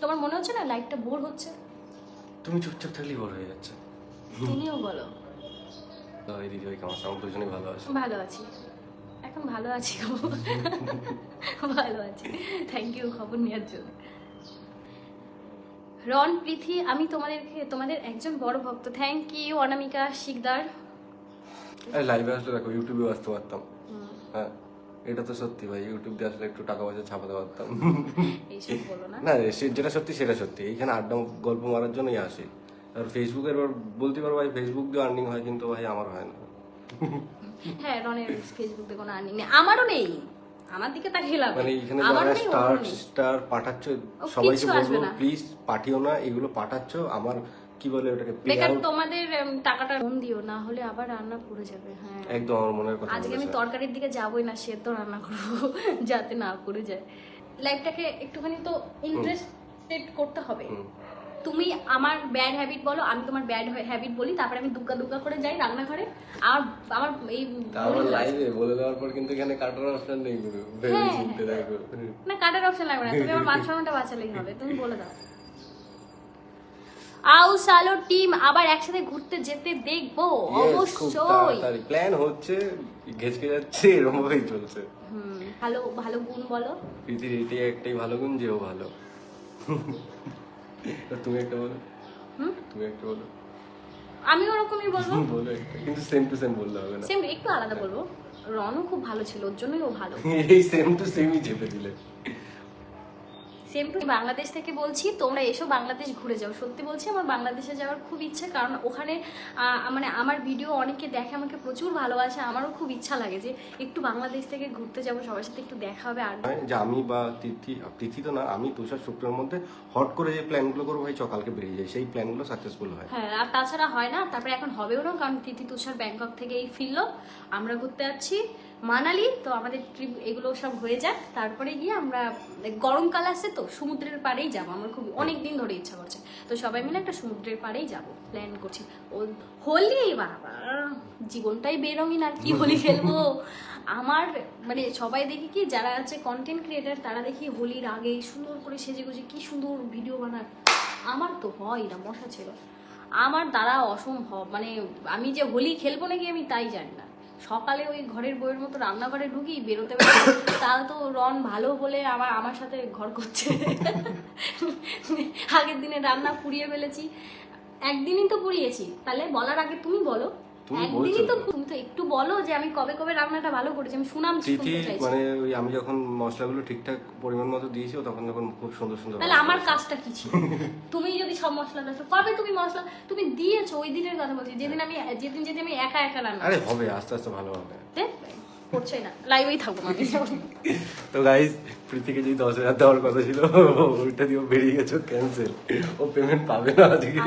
তোমার মনে হচ্ছে না লাইফটা বোর হচ্ছে? তুমি চুপচাপ থাকলেই বোর হয়ে যাচ্ছে। তুমিও বলো। ভাই দিদি ভাই কেমন? আমরা দুজনেই ভালো আছি। ভালো আছি। এখন ভালো আছি গো। ভালো আছি। থ্যাংক ইউ খবর নেওয়ার জন্য। রন প্রীতি আমি তোমাদেরকে তোমাদের একজন বড় ভক্ত। Thank you Anamika Sikdar. লাইভে আসলে দেখো ইউটিউবেও আসতে পারতাম। হ্যাঁ। এটা তো সত্যি ভাই ইউটিউব দিয়ে আসলে একটু টাকা পয়সা ছাপাতে পারতাম। না। যেটা সত্যি সেটা সত্যি এইখানে আড্ডা গল্প মারার জন্যই আসি। আর ফেসবুকের এবার বলতে পারো ভাই ফেসবুক দিয়ে আর্নিং হয় কিন্তু ভাই আমার হয় না। হ্যাঁ রনের ফেসবুকে কোনো আর্নিং নেই। আমারও নেই। আমার দিকে মানে এখানে যারা স্টার স্টার পাঠাচ্ছ ও, সবাইকে বলব প্লিজ পাঠিও না এগুলো পাঠাচ্ছ আমার কি বলে ওটাকে? বেকার তোমাদের টাকাটা মন দিও না হলে আবার রান্না পড়ে যাবে হ্যাঁ। একদম আমার মনের কথা আজকে আমি। তরকারির দিকে যাবোই না সে তো রান্না করব যাতে না পড়ে যায়। লাইফটাকে একটুখানি তো ইন্টারেস্টেড করতে হবে। তুমি আমার ব্যাড হ্যাবিট বলো আমি তোমার ব্যাড হ্যাবিট বলি তারপরে আমি দুগ্গা দুগ্গা করে যাই রান্নাঘরে। আর আমার এই তারপর লাইভে বলে দেওয়ার পর কিন্তু এখানে কাটার অপশন নেই হ্যাঁ। না কাটার অপশন লাগবে না তুমি আমার সম্মানটা বাঁচালেই হবে তুমি বলে দাও। আউ সালো টিম আবার একসাথে ঘুরতে যেতে দেখব অবশ্যই। প্ল্যান হচ্ছে ঘেসকে যাচ্ছে এরকম ভাবেই চলছে। হুম ভালো ভালো গুণ বলো। পৃথিবীর এটাই একটাই ভালো গুণ যেও ভালো। তো তুমি একটা বলো। তুমি একটা বলো। আমি ওরকমই বলব। বলো একটা কিন্তু সেম টু সেম বললে হবে না। সেম একটু আলাদা বলব। রনও খুব ভালো ছিল ওর জন্যই ও ভালো। এই সেম টু সেমই চেপে দিলে। সেম টু বাংলাদেশ থেকে বলছি তোমরা এসো বাংলাদেশ ঘুরে যাও। সত্যি বলছি আমার বাংলাদেশে যাওয়ার খুব ইচ্ছে কারণ ওখানে মানে আমার ভিডিও অনেকে দেখে আমাকে প্রচুর ভালোবাসে আমারও খুব ইচ্ছা লাগে যে একটু বাংলাদেশ থেকে ঘুরতে যাব সবার সাথে একটু দেখা হবে আর যে আমি বা তিথি তিথি তো না আমি তুষার শুক্রের মধ্যে হট করে যে প্ল্যানগুলো করব ভাই সকালকে বেরিয়ে যায় সেই প্ল্যানগুলো সাকসেসফুল হয়। হ্যাঁ আর তাছাড়া হয় না তারপরে এখন হবেও না কারণ তিথি তুষার ব্যাংকক থেকে এই ফিরলো আমরা ঘুরতে যাচ্ছি। মানালি, তো আমাদের ট্রিপ এগুলো সব হয়ে যাক। তারপরে গিয়ে আমরা গরমকাল আসছে তো, সমুদ্রের পাড়েই যাব। আমার খুব অনেক দিন ধরে ইচ্ছা করছে। তো সবাই মিলে একটা সমুদ্রের পাড়েই যাব প্ল্যান করছি। ও, হোলি বাবা জীবনটাই বেরঙিন, আর কি হোলি খেলব? আমার মানে সবাই দেখি কি, যারা আছে কন্টেন্ট ক্রিয়েটার তারা দেখি হোলির আগে সুন্দর করে সেজে গুজে কি সুন্দর ভিডিও বানায়। আমার তো হয় না, মশা ছিল। আমার দ্বারা অসম্ভব মানে আমি যে হোলি খেলব নাকি আমি তাই জানি না। সকালে ওই ঘরের বইয়ের মতো রান্নাঘরে ঢুকি বেরোতে তাও তো রন ভালো বলে আমার আমার সাথে ঘর করছে। আগের দিনে রান্না পুড়িয়ে ফেলেছি। একদিনই তো পুড়িয়েছি। তাহলে বলার আগে তুমি বলো তুমি বলছো। তো তো। তুমি তো একটু বলো যে আমি কবে কবে রান্নাটা ভালো করেছি আমি শুনাম তিথি মানে ওই আমি যখন মশলাগুলো ঠিকঠাক পরিমাণ মতো দিয়েছি তখন যখন খুব সুন্দর সুন্দর তাহলে আমার কাজটা কি ছিল? তুমি যদি সব মশলা দাও কবে তুমি মশলা তুমি দিয়েছ ওই দিনের কথা বলছি যেদিন আমি যেদিন যেদিন আমি একা একা রান্না আরে হবে আস্তে আস্তে ভালো হবে। দেখ, করছেই না লাইভেই থাকব আমি। তো গাইজ প্রীতিকে যদি দশ হাজার দেওয়ার কথা ছিল ওইটা দিয়ে বেরিয়ে গেছে ক্যান্সেল ও পেমেন্ট পাবে না আজকে।